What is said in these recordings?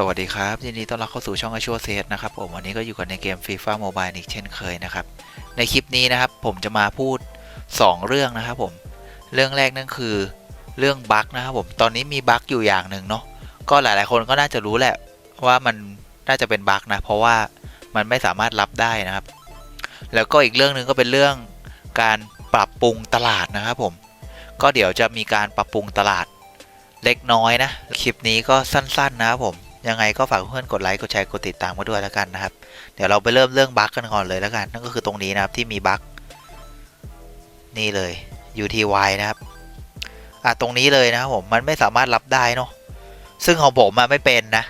สวัสดีครับ ยินดีต้อนรับเข้าสู่ช่องอาชัวเซตนะครับผมวันนี้ก็อยู่กันในเกม FIFA Mobile อีกเช่นเคยนะครับ ในคลิปนี้นะครับผมจะมาพูด 2 เรื่องนะครับผมเรื่องแรกนั่นคือเรื่องบั๊กนะครับผมตอนนี้มีบั๊กอยู่อย่างหนึ่งเนาะก็หลายๆ คนก็น่าจะรู้แหละว่ามันน่าจะเป็นบั๊กนะเพราะว่ามันไม่สามารถรับได้นะครับ แล้วก็อีกเรื่องหนึ่งก็เป็นเรื่องการปรับปรุงตลาดนะครับผมก็เดี๋ยวจะมีการปรับปรุงตลาดเล็กน้อยนะคลิปนี้ก็สั้น ๆ นะครับผม ยังไงก็ฝากเพื่อนกดไลค์กดแชร์กดติดตามมาด้วยแล้วกันนะครับ เดี๋ยวเราไปเริ่มเรื่องบั๊กกันก่อนเลยแล้วกัน นั่นก็คือตรงนี้นะครับที่มีบั๊กนี่เลย UTY นะครับอะตรงนี้เลยนะครับผมมันไม่สามารถรับได้เนาะซึ่งของผมอะไม่เป็นนะ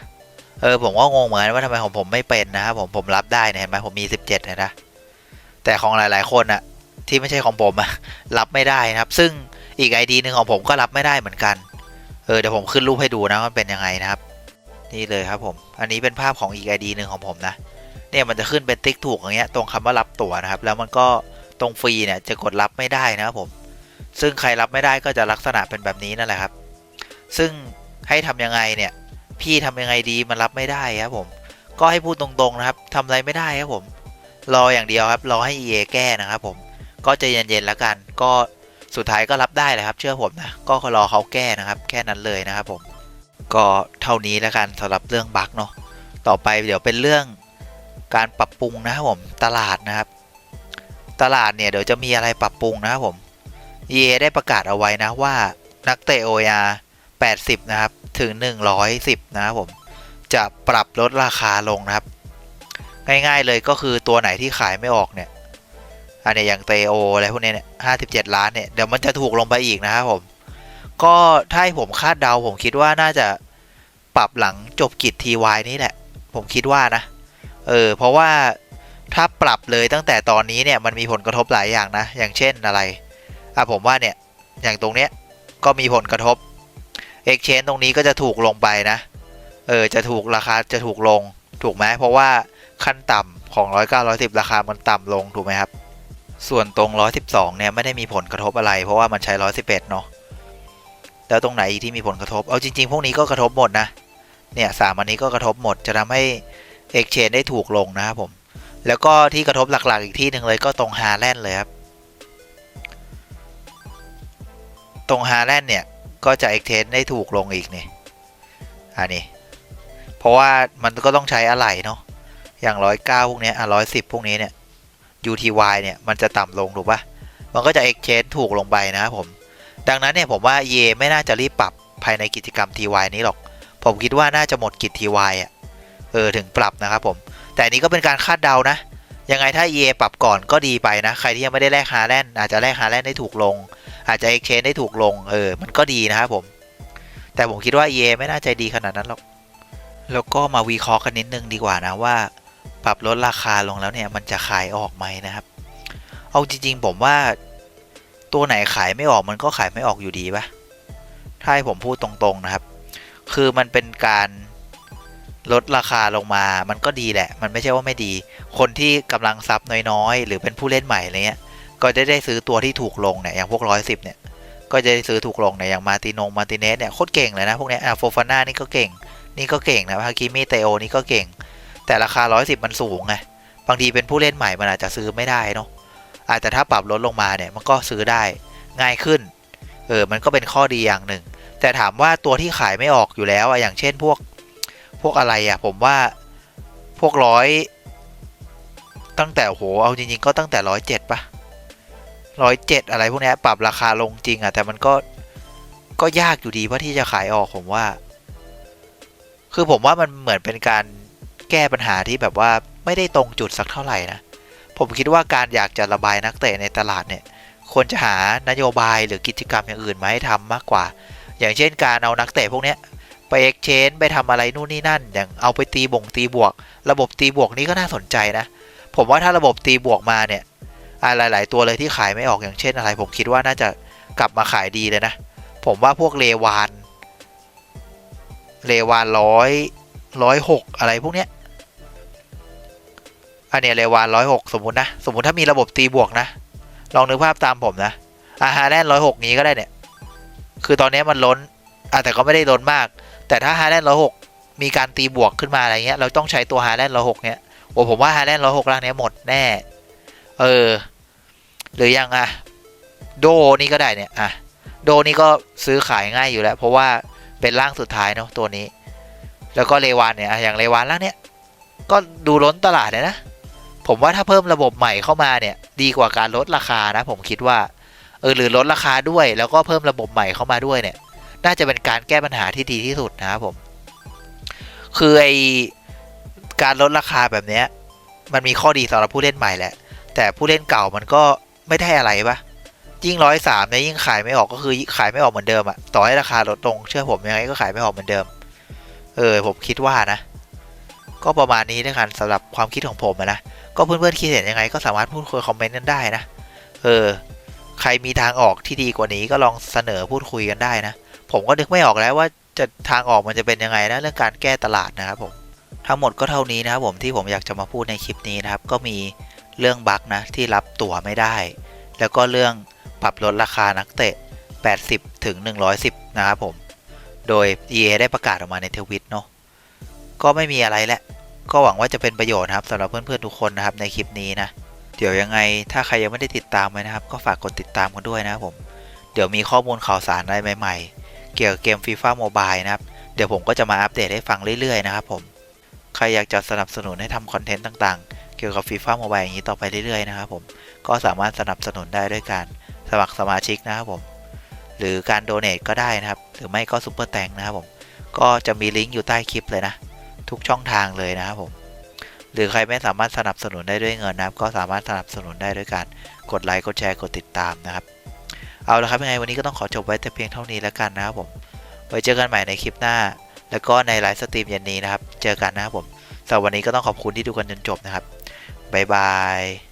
เออผมก็งงเหมือนกันว่าทำไมของผมไม่เป็นนะครับผมผมรับได้เนี่ยเห็นไหมผมมี 17เห็นนะแต่ของหลาย ๆ คนอะที่ไม่ใช่ของผมอะรับไม่ได้นะครับ ซึ่งอีก ID หนึ่งของผมก็รับไม่ได้เหมือนกัน เออเดี๋ยวผมขึ้นรูปให้ดูนะมันเป็นยังไงนะครับ นี่เลยครับผม อันนี้เป็นภาพของอีก ID หนึ่งของผมนะ เนี่ยมันจะขึ้นเป็นติ๊กถูกอย่างเงี้ยตรงคำว่ารับตั๋วนะครับ แล้วมันก็ตรงฟรีเนี่ยจะกดรับไม่ได้นะครับผม ซึ่งใครรับไม่ได้ก็จะลักษณะเป็นแบบนี้นั่นแหละครับ ซึ่งให้ทำยังไงเนี่ย พี่ทำยังไงดีมันรับไม่ได้ครับผม ก็ให้พูดตรงๆนะครับทำอะไรไม่ได้ครับผม รออย่างเดียวครับ รอให้ EA แก้นะครับผม ก็จะเย็นๆแล้วกัน ก็สุดท้ายก็รับได้แหละครับ เชื่อผมนะ ก็รอเขาแก้นะครับ แค่นั้นเลยนะครับผม ก็เท่านี้แล้วกันสำหรับเรื่องบั๊กเนาะต่อไปเดี๋ยวเป็นเรื่องการปรับปรุงนะครับผมตลาดนะครับ ตลาดเนี่ยเดี๋ยวจะมีอะไรปรับปรุงนะครับผม EA ได้ประกาศเอาไว้นะว่านักเตะ OR 80 นะครับ ถึง 110 นะครับผม จะปรับลดราคาลงนะครับ ง่ายๆเลยก็คือตัวไหนที่ขายไม่ออกเนี่ยอันนี้อย่างเตโออะไรพวกนี้เนี่ย57ล้านเนี่ยเดี๋ยวมันจะถูกลงไปอีกนะครับผม ก็ถ้าให้ผมคาดเดาผมคิดว่าน่าจะปรับหลังจบกิจทีวานี่แหละ ผมคิดว่านะ เออ เพราะว่าถ้าปรับเลยตั้งแต่ตอนนี้เนี่ยมันมีผลกระทบหลายอย่างนะ อย่างเช่นอะไร อะผมว่าเนี่ย อย่างตรงเนี้ยก็มีผลกระทบ Exchange ตรงนี้ก็จะถูกลงไปนะ เออ จะถูกราคาจะถูกลง ถูกไหม เพราะว่าขั้นต่ำของ 109 110 ราคามันต่ำลง ถูกไหมครับ ส่วนตรง 112 เนี่ยไม่ได้มีผลกระทบอะไร เพราะว่ามันใช้ 111 เนาะ แล้วตรงไหนที่มีผลกระทบ เอาจริง ๆ พวกนี้ก็กระทบหมดนะ เนี่ยสามอันนี้ก็กระทบหมด จะทำให้ Exchange ได้ถูกลงนะครับผม แล้วก็ที่กระทบหลักๆ อีกที่หนึ่งเลยก็ตรงฮาแลนด์เลยครับ ตรงฮาแลนด์เนี่ย ก็จะ Exchange ได้ถูกลงอีกนี่อันนี้ เพราะว่ามันก็ต้องใช้อะไหล่เนาะ อย่างร้อยเก้าพวกนี้อะร้อยสิบพวกนี้เนี่ย UTY เนี่ย มันจะต่ำลงถูกปะมันก็จะ Exchange ถูกลงไปนะครับผม ดังนั้นเนี่ยผมว่า EA ไม่น่าจะรีบปรับภายในกิจกรรม TY นี้หรอก ผมคิดว่าน่าจะหมดกิจ TY อะเออถึงปรับนะครับผม แต่นี้ก็เป็นการคาดเดานะ ยังไงถ้า EA ปรับก่อนก็ดีไปนะ ใครที่ยังไม่ได้แลกฮาแลนด์อาจจะแลกฮาแลนด์ได้ถูกลง อาจจะ Exchange ได้ถูกลง เออ มันก็ดีนะครับผม แต่ผมคิดว่า EA ไม่น่าใจดีขนาดนั้นหรอก แล้วก็มาวิเคราะห์กันนิดนึงดีกว่านะว่า ปรับลดราคาลงแล้วเนี่ยมันจะขายออกไหมนะครับ เอาจริงๆ ผมว่า ตัวไหนขายไม่ออกมันก็ขายไม่ออกอยู่ดีปะถ้าให้ผมพูดตรงๆนะครับ คือมันเป็นการลดราคาลงมา มันก็ดีแหละ มันไม่ใช่ว่าไม่ดี คนที่กำลังซับน้อยๆ หรือเป็นผู้เล่นใหม่อะไรเงี้ย ก็จะได้ซื้อตัวที่ถูกลงเนี่ย อย่างพวกร้อยสิบเนี่ย ก็จะได้ซื้อถูกลงเนี่ย อย่างมาตินง มาติเนสเนี่ย โคตรเก่งเลยนะ พวกเนี้ยอะโฟฟาน่านี่ก็เก่ง นี่ก็เก่งนะฮากิมิเตโอนี่ก็เก่ง แต่ราคา110มันสูงไง บางทีเป็นผู้เล่นใหม่มันอาจจะซื้อไม่ได้เนาะ อาจจะถ้าปรับลดลงมาเนี่ยมันก็ซื้อได้ง่ายขึ้น เออ มันก็เป็นข้อดีอย่างหนึ่ง แต่ถามว่าตัวที่ขายไม่ออกอยู่แล้วอะอย่างเช่นพวกพวกอะไรอะผมว่าพวกร้อยตั้งแต่โหเอาจริงๆก็ตั้งแต่ร้อยเจ็ดปะร้อยเจ็ดอะไรพวกนี้ปรับราคาลงจริงอะแต่มันก็ก็ยากอยู่ดีว่าที่จะขายออกผมว่า คือผมว่ามันเหมือนเป็นการแก้ปัญหาที่แบบว่าไม่ได้ตรงจุดสักเท่าไหร่นะ ผมคิดว่าการอยากจะระบายนักเตะในตลาดเนี่ยควรจะหานโยบายหรือกิจกรรมอย่างอื่นมาให้ทำมากกว่า อย่างเช่นการเอานักเตะพวกนี้ไปเอ็กชแนนไปทำอะไรนู่นนี่นั่น อย่างเอาไปตีบ่งตีบวก ระบบตีบวกนี้ก็น่าสนใจนะ ผมว่าถ้าระบบตีบวกมาเนี่ยอะไรหลาย ๆ ตัวเลยที่ขายไม่ออกอย่างเช่นอะไร ผมคิดว่าน่าจะกลับมาขายดีเลยนะ ผมว่าพวกเลวานเลวานร้อยร้อยหกอะไรพวกเนี้ย อันเนี้ยเลวานร้อยหกสมมตินะ สมมติถ้ามีระบบตีบวกนะ ลองนึกภาพตามผมนะ อาฮาแลนร้อยหกนี้ก็ได้เนี่ย คือตอนนี้มันล้นอะแต่ก็ไม่ได้ล้นมาก แต่ถ้าฮาแลนร้อยหกมีการตีบวกขึ้นมาอะไรเงี้ย เราต้องใช้ตัวฮาแลนร้อยหกเนี้ย โอ้ผมว่าฮาแลนร้อยหกร่างเนี้ยหมดแน่ เออ หรือยังอะ โดนี่ก็ได้เนี่ย อะ โดนี่ก็ซื้อขายง่ายอยู่แล้ว เพราะว่าเป็นร่างสุดท้ายเนาะตัวนี้ แล้วก็เลวานเนี่ยอะอย่างเลวานร่างเนี้ย ก็ดูล้นตลาดเลยนะ ผมว่าถ้าเพิ่มระบบใหม่เข้ามาเนี่ย ดีกว่าการลดราคานะ ผมคิดว่าเออหรือลดราคาด้วย แล้วก็เพิ่มระบบใหม่เข้ามาด้วยเนี่ย น่าจะเป็นการแก้ปัญหาที่ดีที่สุดนะครับผม คือไอการลดราคาแบบเนี้ย มันมีข้อดีสำหรับผู้เล่นใหม่แหละ แต่ผู้เล่นเก่ามันก็ไม่ได้อะไรปะยิ่งร้อยสามเนี่ยยิ่งขายไม่ออกก็คือขายไม่ออกเหมือนเดิมอะต่อให้ราคาลดลงเชื่อผมยังไงก็ขายไม่ออกเหมือนเดิม เออผมคิดว่านะ ก็ประมาณนี้ด้วยกันสำหรับความคิดของผมนะ ก็เพื่อนๆคิดเห็นยังไง ก็สามารถพูดคุยคอมเมนต์กันได้นะ เออ ใครมีทางออกที่ดีกว่านี้ก็ลองเสนอพูดคุยกันได้นะ ผมก็นึกไม่ออกแล้วว่าจะทางออกมันจะเป็นยังไงนะเรื่องการแก้ตลาดนะครับผมทั้งหมดก็เท่านี้นะครับผมที่ผมอยากจะมาพูดในคลิปนี้นะครับ ก็มีเรื่องบั๊กนะที่รับตั๋วไม่ได้ แล้วก็เรื่องปรับลดราคานักเตะ 80 ถึง 110 นะครับผม โดย EA ได้ประกาศออกมาในทวิตเนาะก็ไม่มีอะไรแหละ ก็หวังว่าจะเป็นประโยชน์นะครับสำหรับเพื่อนๆทุกคนนะครับในคลิปนี้นะ เดี๋ยวยังไงถ้าใครยังไม่ได้ติดตามไว้นะครับ ก็ฝากกดติดตามกันด้วยนะครับผม เดี๋ยวมีข้อมูลข่าวสารอะไรใหม่ ๆ เกี่ยวกับเกม FIFA Mobile นะครับ เดี๋ยวผมก็จะมาอัปเดตให้ฟังเรื่อยๆนะครับผม ใครอยากจะสนับสนุนให้ทำคอนเทนต์ต่างๆ เกี่ยวกับ FIFA Mobile อย่างนี้ต่อไปเรื่อยๆนะครับผม ก็สามารถสนับสนุนได้ด้วยการสมัครสมาชิกนะครับผม หรือการโดเน a ก็ได้นะครับ หรือไม่ก็ซุปเปอร์แตงนะครับผม ก็จะมีลิงก์อยู่ใต้คลิปเลยนะ ทุกช่องทางเลยนะครับผม หรือใครไม่สามารถสนับสนุนได้ด้วยเงินนะครับ ก็สามารถสนับสนุนได้ด้วยการกดไลค์กดแชร์กดติดตามนะครับ เอาละครับยังไงวันนี้ก็ต้องขอจบไว้แต่เพียงเท่านี้แล้วกันนะครับผม ไว้เจอกันใหม่ในคลิปหน้า แล้วก็ในไลฟ์สตรีมเย็นนี้นะครับ เจอกันนะครับผมสำหรับวันนี้ก็ต้องขอบคุณที่ดูกันจนจบนะครับบ๊ายบาย